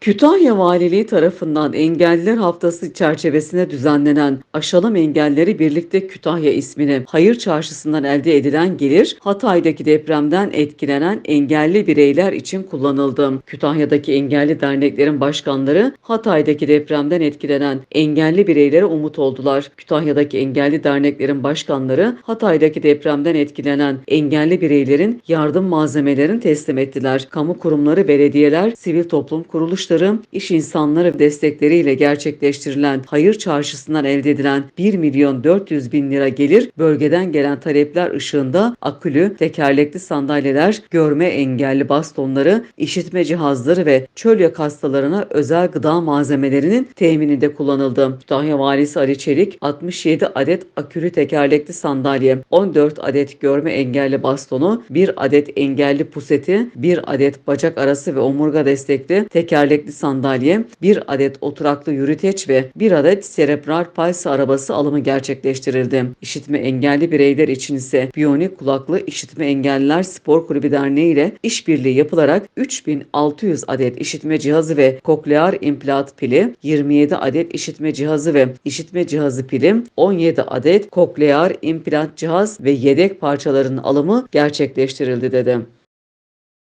Kütahya Valiliği tarafından Engelliler Haftası çerçevesinde düzenlenen Aşalım Engelleri Birlikte Kütahya ismini Hayır Çarşısı'ndan elde edilen gelir Hatay'daki depremden etkilenen engelli bireyler için kullanıldı. Kütahya'daki engelli derneklerin başkanları Hatay'daki depremden etkilenen engelli bireylere umut oldular. Kütahya'daki engelli derneklerin başkanları Hatay'daki depremden etkilenen engelli bireylerin yardım malzemelerini teslim ettiler. Kamu kurumları, belediyeler, sivil toplum kuruluşları, iş insanları destekleriyle gerçekleştirilen hayır çarşısından elde edilen 1 milyon 400 bin lira gelir bölgeden gelen talepler ışığında akülü, tekerlekli sandalyeler, görme engelli bastonları, işitme cihazları ve çölyak hastalarına özel gıda malzemelerinin temininde kullanıldı. Kütahya Valisi Ali Çelik 67 adet akülü tekerlekli sandalye, 14 adet görme engelli bastonu, 1 adet engelli puseti, 1 adet bacak arası ve omurga destekli tekerlekli sandalye, 1 adet oturaklı yürüteç ve 1 adet serebral palsi arabası alımı gerçekleştirildi. İşitme engelli bireyler için ise biyonik kulaklı İşitme Engelliler Spor Kulübü Derneği ile işbirliği yapılarak 3600 adet işitme cihazı ve koklear implant pili, 27 adet işitme cihazı ve işitme cihazı pili, 17 adet koklear implant cihaz ve yedek parçaların alımı gerçekleştirildi dedi.